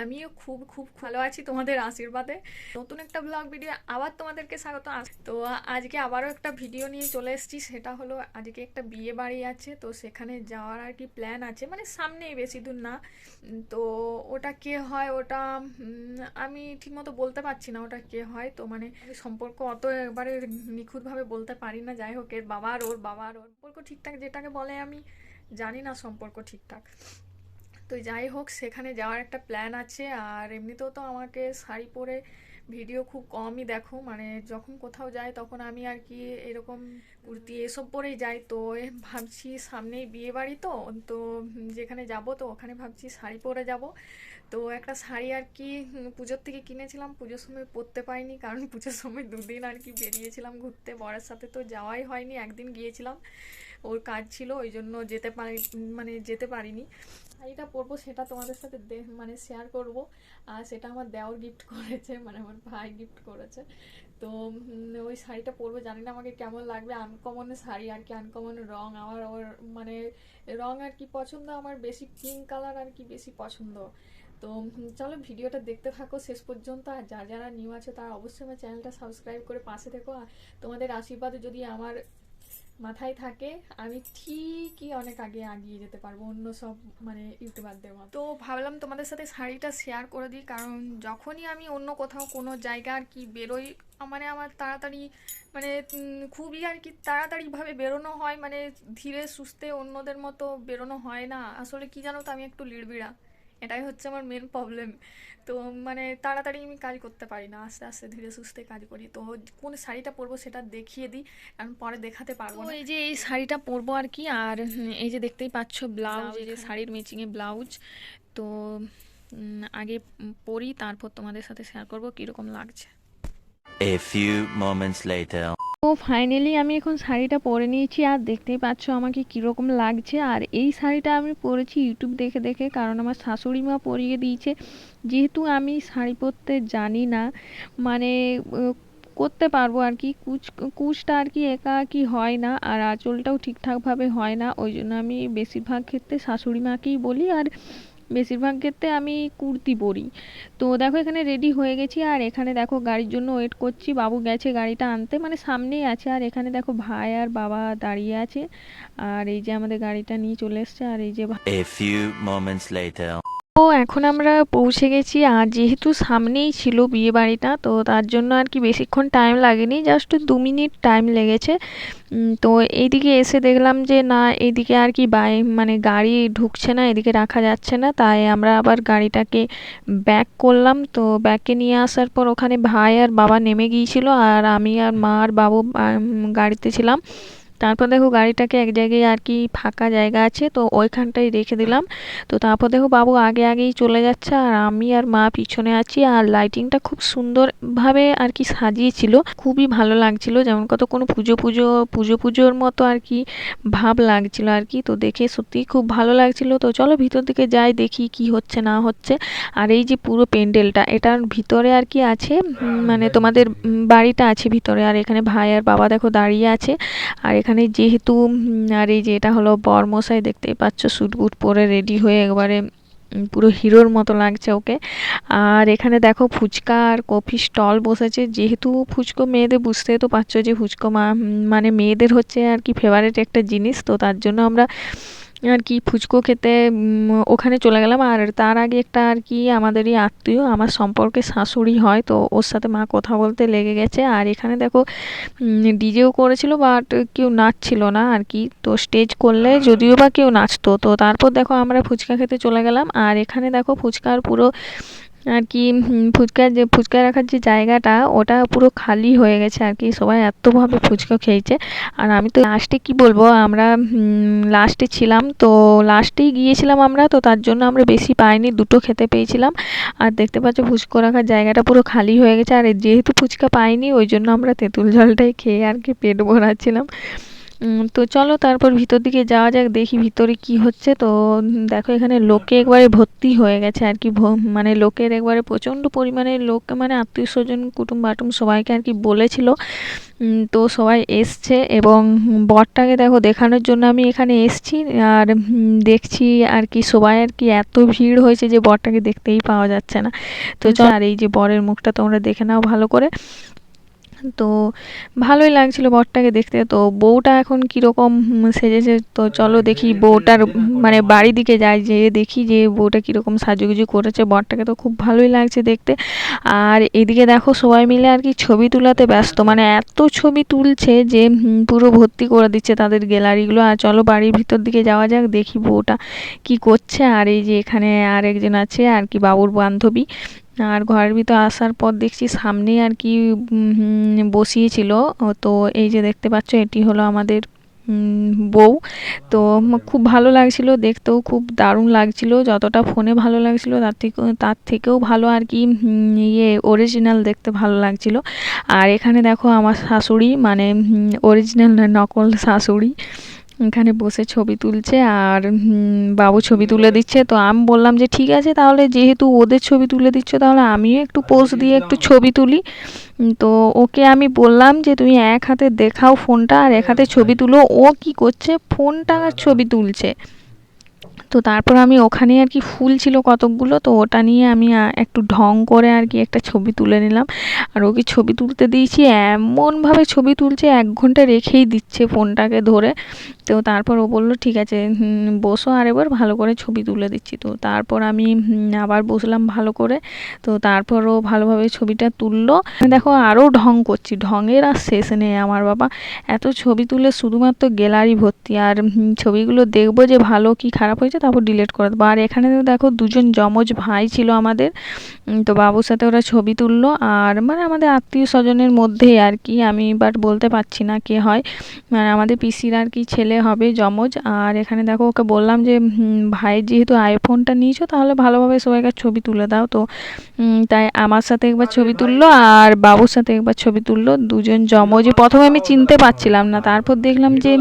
আমিও খুব খুব ভালো আছি তোমাদের আশীর্বাদে। নতুন একটা ব্লগ ভিডিও আবার তোমাদেরকে স্বাগত। তো আজকে আবারও একটা ভিডিও নিয়ে চলে এসেছি, সেটা হলো আজকে একটা বিয়ে বাড়ি আছে, তো সেখানে যাওয়ার আর কি প্ল্যান আছে মানে সামনেই বেশি দূর না। তো ওটা কে হয়, ওটা আমি ঠিকমতো বলতে পারছি না ওটা কে হয়। তো মানে সম্পর্ক অত একবারে নিখুঁতভাবে বলতে পারি না, যাই হোক, এর বাবার ওর বাবার ওর সম্পর্ক ঠিকঠাক যেটাকে বলে আমি জানি না সম্পর্ক ঠিকঠাক। তো যাই হোক, সেখানে যাওয়ার একটা প্ল্যান আছে। আর এমনিতেও তো আমাকে শাড়ি পরে ভিডিও খুব কমই দেখো। মানে যখন কোথাও যাই তখন আমি আর কি এরকম কুর্তি এসব পরেই যাই। তো ভাবছি সামনেই বিয়ে বাড়ি তো তো যেখানে যাব তো ওখানে ভাবছি শাড়ি পরে যাব। তো একটা শাড়ি আর কি পুজোর থেকে কিনেছিলাম। পুজোর সময় পরতে পাইনি কারণ পুজোর সময় দুদিন আর কি বেরিয়েছিলাম ঘুরতে। বরের সাথে তো যাওয়াই হয়নি, একদিন গিয়েছিলাম। ওর কাজ ছিল, ওই জন্য যেতে পারি মানে যেতে পারিনি। শাড়িটা পরবো, সেটা তোমাদের সাথে মানে শেয়ার করব। আর সেটা আমার দেওর গিফট করেছে মানে আমার ভাই গিফট করেছে। তো ওই শাড়িটা পরবো, জানি না আমাকে কেমন লাগবে। আনকমন শাড়ি আর কি আনকমন রং। আমার ওর মানে রং আর কি পছন্দ, আমার বেশি পিঙ্ক কালার আর কি বেশি পছন্দ। তো চলো ভিডিওটা দেখতে থাকো শেষ পর্যন্ত। আর যারা যারা নিউ আছে, তারা অবশ্যই আমার চ্যানেলটা সাবস্ক্রাইব করে পাশে থেকো। আর তোমাদের আশীর্বাদে যদি আমার মাথায় থাকে, আমি ঠিকই অনেক আগে এগিয়ে যেতে পারব অন্য সব মানে ইউটিউবারদের মতো। তো ভাবলাম তোমাদের সাথে শাড়িটা শেয়ার করে দিই, কারণ যখনই আমি অন্য কোথাও কোনো জায়গা আর কি বেরোই মানে আমার তাড়াতাড়ি মানে খুবই আর কি তাড়াতাড়িভাবে বেরোনো হয় মানে ধীরে সুস্থে অন্যদের মতো বেরোনো হয় না। আসলে কি জানো তো, আমি একটু লিড়বিড়া। এটাই হচ্ছে আমার মেন প্রবলেম তো মানে তাড়াতাড়ি আমি কাজ করতে পারি না আস্তে আস্তে ধীরে সুস্থে কাজ করি। তো কোন শাড়িটা পরবো সেটা দেখিয়ে দিই কারণ পরে দেখাতে পারব না। এই যে এই শাড়িটা পরবো আর কি আর এই যে দেখতেই পাচ্ছ ব্লাউজ এই যে শাড়ির ম্যাচিংয়ে ব্লাউজ। তো আগে পরি তারপর তোমাদের সাথে শেয়ার করব কীরকম লাগছে। A few moments later. তো ফাইনালি আমি এখন শাড়িটা পরে নিয়েছি। আর দেখতেই পাচ্ছ আমাকে কীরকম লাগছে। আর এই শাড়িটা আমি পরেছি ইউটিউব দেখে দেখে, কারণ আমার শাশুড়ি মা পরিয়ে দিয়েছে। যেহেতু আমি শাড়ি পরতে জানি না মানে করতে পারব আর কি। কুচ, কুচটা আর কি একা কি হয় না, আর আঁচলটাও ঠিকঠাকভাবে হয় না। ওই জন্য আমি বেশিরভাগ ক্ষেত্রে শাশুড়ি মাকেই বলি। আর বেশিরভাগ ক্ষেত্রে আমি কুর্তি পরি। তো দেখো এখানে রেডি হয়ে গেছি, আর এখানে দেখো গাড়ির জন্য ওয়েট করছি। বাবু গেছে গাড়িটা আনতে মানে সামনেই আছে। আর এখানে দেখো ভাই আর বাবা দাঁড়িয়ে আছে। আর এই যে আমাদের গাড়িটা নিয়ে চলে এসছে, আর এই যে তো এখন আমরা পৌঁছে গেছি। আর যেহেতু সামনেই ছিল বিয়ে বাড়িটা তো তার জন্য আর কি বেশিক্ষণ টাইম লাগেনি জাস্ট দু মিনিট টাইম লেগেছে। তো এইদিকে এসে দেখলাম যে, না, এইদিকে আর কি বাই মানে গাড়ি ঢুকছে না, এদিকে রাখা যাচ্ছে না। তাই আমরা আবার গাড়িটাকে ব্যাক করলাম। তো ব্যাকে নিয়ে আসার পর ওখানে ভাই আর বাবা নেমে গিয়েছিল, আর আমি আর মা আর বাবু গাড়িতে ছিলাম। তারপর দেখো গাড়িটাকে এক জায়গায় আর কি ফাঁকা জায়গা আছে, তো ওইখানটায় রেখে দিলাম। তো তারপর দেখো বাবু আগে আগেই চলে যাচ্ছে আর আমি আর মা পিছনে আছি আর লাইটিংটা খুব সুন্দরভাবে আর কি সাজিয়েছিল। খুবই ভালো লাগছিল, যেমন কত কোনো পুজো পুজো পুজো পুজোর মতো আর কি ভাব লাগছিল আর কি তো দেখে সত্যিই খুব ভালো লাগছিল। তো চলো ভিতর দিকে যাই, দেখি কি হচ্ছে, না হচ্ছে। আর এই যে পুরো প্যান্ডেলটা, এটার ভিতরে আর কি আছে মানে তোমাদের বাড়িটা আছে ভিতরে। আর এখানে ভাই আর বাবা দেখো দাঁড়িয়ে আছে। আর এখানে যেহেতু আর এই যে এটা হলো বরমশাই দেখতেই পাচ্ছ স্যুট বুট পরে রেডি হয়ে একবারে পুরো হিরোর মতো লাগছে ওকে। আর এখানে দেখো ফুচকা আর কফি স্টল বসেছে। যেহেতু ফুচকো মেয়েদের, বুঝতেই তো পারছ যে ফুচকো মা মানে মেয়েদের হচ্ছে আর কি ফেভারেট একটা জিনিস, তো তার জন্য আমরা আর কি ফুচকো খেতে ওখানে চলে গেলাম। আর তার আগে একটা আর কি আমাদেরই আত্মীয়, আমার সম্পর্কে শাশুড়ি হয়, তো ওর সাথে মা কথা বলতে লেগে গেছে। আর এখানে দেখো ডিজেও করেছিল, বাট কেউ নাচছিল না আর কি তো স্টেজ করলে যদিও বা কেউ নাচতো। তো তারপর দেখো আমরা ফুচকা খেতে চলে গেলাম। আর এখানে দেখো ফুচকার পুরো আর কি হুম, ফুচকার যে ফুচকা রাখার যে জায়গাটা ওটা পুরো খালি হয়ে গেছে আর কি সবাই এতভাবে ফুচকা খেয়েছে। আর আমি তো লাস্টে কি বলব আমরা লাস্টে ছিলাম তো লাস্টেই গিয়েছিলাম আমরা তো তার জন্য আমরা বেশি পাইনি দুটো খেতে পেয়েছিলাম। আর দেখতে পাচ্ছ ফুচকা রাখার জায়গাটা পুরো খালি হয়ে গেছে আর যেহেতু ফুচকা পাইনি ওই জন্য আমরা তেঁতুল জলটাই খেয়ে আর কি পেট ভরাচ্ছিলাম। তো চলো তারপর ভিতর দিকে যাওয়া যাক দেখি ভিতরে কি হচ্ছে। তো দেখো এখানে লোকে একবারে ভর্তি হয়ে গেছে আর কি মানে লোকের একবারে প্রচণ্ড পরিমাণে লোক মানে আত্মীয় স্বজন কুটুম বাটুম সবাইকে আর কি বলেছিল। তো সবাই এসছে এবং বরটাকে দেখো দেখানোর জন্য আমি এখানে এসছি আর দেখছি আর কি সবাই আর কি এত ভিড় হয়েছে যে বরটাকে দেখতেই পাওয়া যাচ্ছে না। তো চল আর এই যে বরের মুখটা তোমরা দেখে নাও ভালো করে। তো ভালোই লাগছিল বরটাকে দেখতে। তো বউটা এখন কীরকম সেজেছে? তো চলো দেখি বউটার মানে বাড়ি দিকে যাই, যেয়ে দেখি যে বউটা কীরকম সাজুগুজু করেছে। বরটাকে তো খুব ভালোই লাগছে দেখতে। আর এদিকে দেখো সবাই মিলে আর কি ছবি তোলাতে ব্যস্ত। মানে এত ছবি তুলছে যে পুরো ভর্তি করে দিচ্ছে তাদের গ্যালারিগুলো। আর চলো বাড়ির ভিতর দিকে যাওয়া যাক, দেখি বউটা কি করছে। আর এই যে এখানে আর একজন আছে আর কি বাবুর বান্ধবী। আর ঘরের ভিতর আসার পর দেখছি সামনেই আর কি বসিয়েছিল। তো এই যে দেখতে পাচ্ছ, এটি হলো আমাদের বউ। তো খুব ভালো লাগছিল দেখতেও, খুব দারুণ লাগছিল। যতটা ফোনে ভালো লাগছিল, তার থেকে, তার থেকেও ভালো আর কি ইয়ে অরিজিনাল দেখতে ভালো লাগছিল। আর এখানে দেখো আমার শাশুড়ি মানে অরিজিনাল নকল শাশুড়ি। এখানে বসে ছবি তুলছে আর বাবু ছবি তুলে দিচ্ছে। তো আমি বললাম যে, ঠিক আছে, তাহলে যেহেতু ওদের ছবি তুলে দিচ্ছ, তাহলে আমিও একটু পোজ দিয়ে একটু ছবি তুলি। তো ওকে আমি বললাম যে, তুমি এক হাতে দেখাও ফোনটা আর এক হাতে ছবি তুলো। ও কি করছে? ফোনটা আর ছবি তুলছে। তো তারপর আমি ওখানে আর কি ফুল ছিল কতকগুলো, তো ওটা নিয়ে আমি একটু ঢং করে আর কি একটা ছবি তুলে নিলাম। আর ওকে ছবি তুলতে দিয়েছি, এমনভাবে ছবি তুলছে, এক ঘণ্টা রেখেই দিচ্ছে ফোনটাকে ধরে। তো তারপর ও বলল, ঠিক আছে বসো আর এবার ভালো করে ছবি তুলে দিচ্ছি। তো তারপর আমি আবার বসলাম ভালো করে। তো তারপর ও ভালোভাবে ছবিটা তুললো। দেখো আরও ঢং করছি, ঢঙের আর শেষ নেই আমার বাবা। এত ছবি তুলে শুধুমাত্র গ্যালারি ভর্তি, আর ছবিগুলো দেখব যে ভালো কি খারাপ হয়েছে তারপর ডিলিট করে দেবো। আর এখানে দেখো দুজন যমজ ভাই ছিল আমাদের। তো বাবুর সাথে ওরা ছবি তুললো। আর মানে আমাদের আত্মীয় স্বজনের মধ্যেই আর কি। আমি বাট বলতে পারছি না কে হয়। মানে আমাদের পিসির আর কি ছেলে হবে যমজ। আর এখানে দেখো ওকে বললাম যে ভাইয়ের যেহেতু আইফোনটা নিয়েছো, তাহলে ভালোভাবে সবাইকার ছবি তুলে দাও তো। তাই আমার সাথে একবার ছবি তুললো আর বাবুর সাথে একবার ছবি তুললো। দুজন যমজ। প্রথমে আমি চিনতে পারছিলাম না। তারপর দেখলাম যে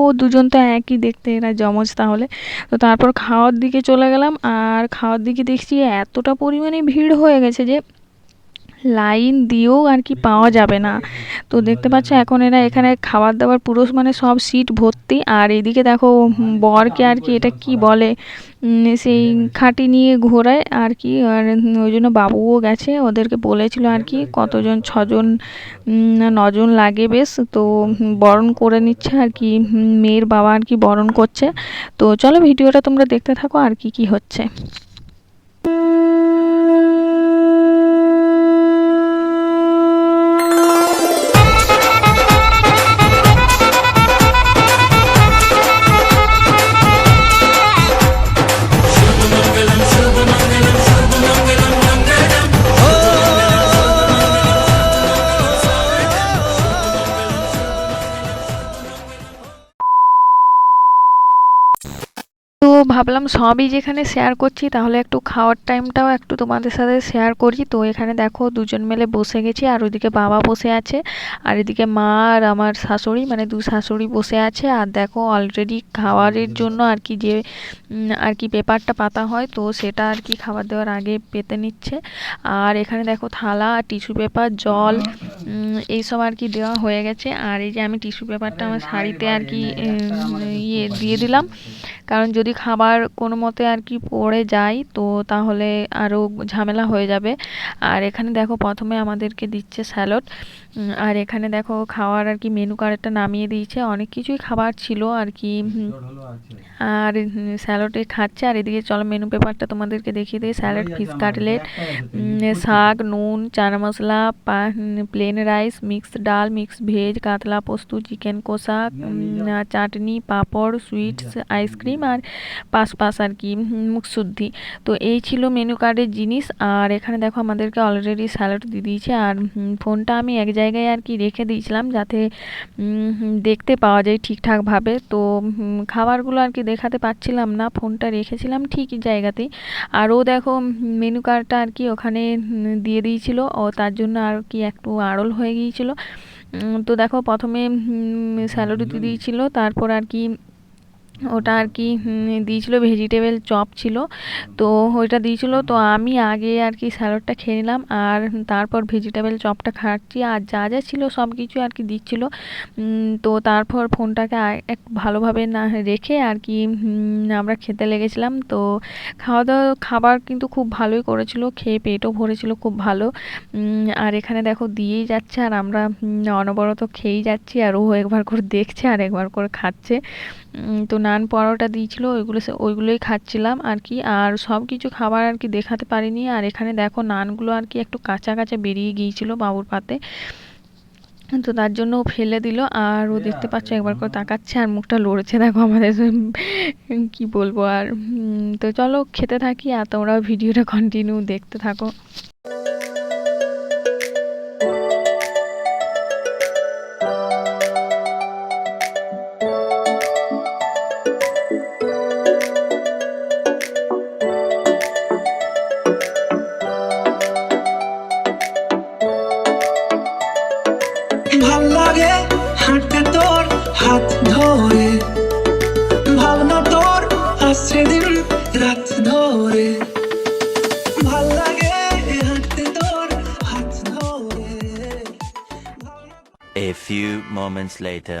ও দুজন তো একই দেখতে, এরা যমজ তাহলে। তো তারপর খাওয়ার দিকে চলে গেলাম আর খাওয়ার দিকে দেখছি এতটা পরিমাণে ভিড় হয়ে গেছে যে লাইন দিয়েও আর কি পাওয়া যাবে না। তো দেখতে পাচ্ছ এখন এরা এখানে খাবার দাবার পুরো মানে সব সিট ভর্তি। আর এদিকে দেখো বরকে আর কি এটা কি বলে? সেই খাটি নিয়ে ঘোরায় আর কি। আর ওই জন্য বাবুও গেছে, ওদেরকে বলেছিল আর কি, কতজন, ছজন নজন লাগে বেশ। তো বরণ করে নিচ্ছে আর কি মেয়ের বাবা আর কি বরণ করছে। তো চলো ভিডিওটা তোমরা দেখতে থাকো আর কি কি হচ্ছে। ভাবলাম সবই যেখানে শেয়ার করছি, তাহলে একটু খাওয়ার টাইমটাও একটু তোমাদের সাথে শেয়ার করি। তো এখানে দেখো দুজন মিলে বসে গেছি, আর ওইদিকে বাবা বসে আছে, আর এদিকে মা আর আমার শাশুড়ি মানে দু শাশুড়ি বসে আছে। আর দেখো অলরেডি খাওয়ারের জন্য আর কি যে আর কি পেপারটা পাতা হয়, তো সেটা আর কি খাবার দেওয়ার আগে পেতে নিচ্ছে। আর এখানে দেখো থালা টিস্যু পেপার জল এইসব আর কি দেওয়া হয়ে গেছে। আর এই যে আমি টিস্যু পেপারটা আমার শাড়িতে আর কি ইয়ে দিয়ে দিলাম। কারণ যদি খাবার কোনো মতে আর কি পড়ে যায়, তো তাহলে আরও ঝামেলা হয়ে যাবে। আর এখানে দেখো প্রথমে আমাদেরকে দিচ্ছে স্যালাড। আর এখানে দেখো খাওয়ার আর কি মেনু কার্ডটা নামিয়ে দিয়েছে। অনেক কিছুই খাবার ছিল আর কি আর স্যালাডে খাচ্ছে। আর এদিকে চলো মেনু পেপারটা তোমাদেরকে দেখিয়ে দিই। স্যালাড ফিশ কাটলেট শাক নুন chana masala plain rice mixed dal mix veg কাতলা পোস্ত চিকেন কষা চাটনি পাঁপড় সুইটস আইসক্রিম আর পাশ পাশ আর কি মুখশুদ্ধি তো এই ছিল মেনু কার্ডের জিনিস। আর এখানে দেখো আমাদেরকে অলরেডি স্যালাড দিয়ে দিয়েছে। আর ফোনটা আমি এক জায়গায় আর কি রেখে দিয়েছিলাম যাতে দেখতে পাওয়া যায় ঠিকঠাকভাবে। তো খাবারগুলো আর কি দেখাতে পাচ্ছিলাম না, ফোনটা রেখেছিলাম ঠিক জায়গাতেই। আর ও দেখো, মেনু কার্ডটা আর কি ওখানে দিয়ে দিয়েছিল। ও তার জন্য আর কি একটু আড়ল হয়ে গিয়েছিল। তো দেখো প্রথমে স্যালাড দিয়েছিল, তারপর আর কি ওটা আর কি দিয়েছিল ভেজিটেবল চপ ছিল। তো ওইটা দিয়েছিল, তো আমি আগে আর কি স্যালাডটা খেয়ে নিলাম আর তারপর ভেজিটেবল চপটা খাচ্ছি। আর যা যা ছিল সব কিছু আর কি দিচ্ছিল। তো তারপর ফোনটাকে এক ভালোভাবে না রেখে আর কি আমরা খেতে লেগেছিলাম। তো খাওয়া দাওয়া, খাবার কিন্তু খুব ভালোই করেছিল, খেয়ে পেটও ভরেছিল খুব ভালো। আর এখানে দেখো দিয়েই যাচ্ছে আর আমরা অনবরত খেয়েই যাচ্ছি আর ও একবার করে দেখছে আর একবার করে খাচ্ছে। তো নান পরোটা দিয়েছিল ওইগুলো সে- ওইগুলোই খাচ্ছিলাম আর কি। আর সব কিছু খাবার আর কি দেখাতে পারিনি। আর এখানে দেখো নানগুলো আর কি একটু কাঁচা কাঁচা বেরিয়ে গিয়েছিল বাবুর পাতে। তো তার জন্য ও ফেলে দিল। আর ও দেখতে পাচ্ছ একবার করে তাকাচ্ছে আর মুখটা লড়েছে। দেখো আমাদের কি বলব আর তো চলো খেতে থাকি আর তোমরাও ভিডিওটা কন্টিনিউ দেখতে থাকো। ভালো লাগে হাঁটতে তোর হাত ধরে। ভাবনা তোর আসছে দিন রাত ধরে। ভালো লাগে হাঁটতে তোর হাত ধরে। A few moments later.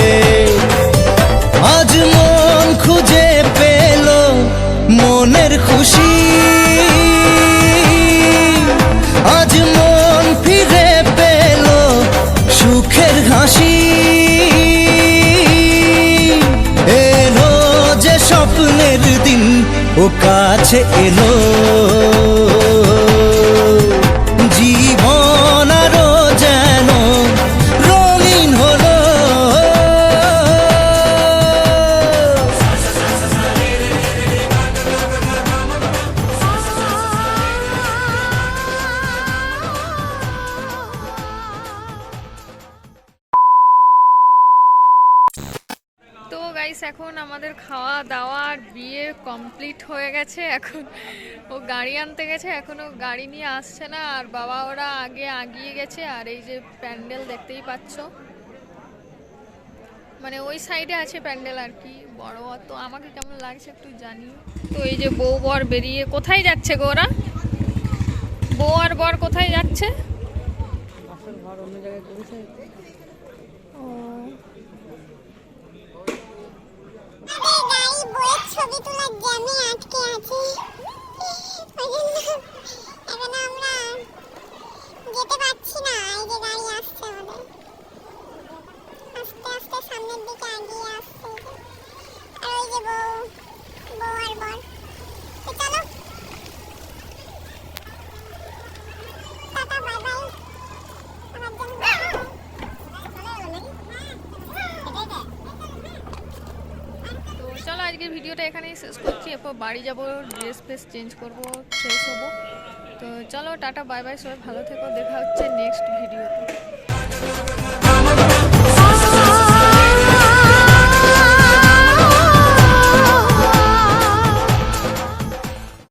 ও কাছে এলো। গাইস এখন আমাদের খাওয়া দাওয়া আর বিয়ে কমপ্লিট হয়ে গেছে। এখন ও গাড়ি আনতে গেছে এখনও গাড়ি নিয়ে আসছে না। আর বাবা ওরা আগে আগিয়ে গেছে আর এই যে প্যান্ডেল দেখতেই পাচ্ছ। মানে ওই সাইডে আছে প্যান্ডেল আর কি বড় তো আমাকে কেমন লাগছে একটু জানি তো এই যে বউ বর বেরিয়ে কোথায় যাচ্ছে গো ওরা? বউ আর বর কোথায় যাচ্ছে? ও আমাদের গাড়ি বইয়ের ছবি তোলার জ্যামে আটকে আছে। এখন আমরা যেতে পারছি না, এই যে গাড়ি আসছে আমাদের। আস্তে আস্তে সামনের দিকে এগিয়ে আসছে। আর ওই যে বউ বউ আর বর। তো চলো টাটা বাই বাই আমার জন্য তো চলো আজকের ভিডিওটা এখানেই শেষ করছি। এরপর বাড়ি যাব ড্রেস ফ্রেস চেঞ্জ করব ফ্রেশ হব। তো চলো, টাটা বাই বাই সবাই ভালো থেকো। দেখা হচ্ছে নেক্সট ভিডিওতে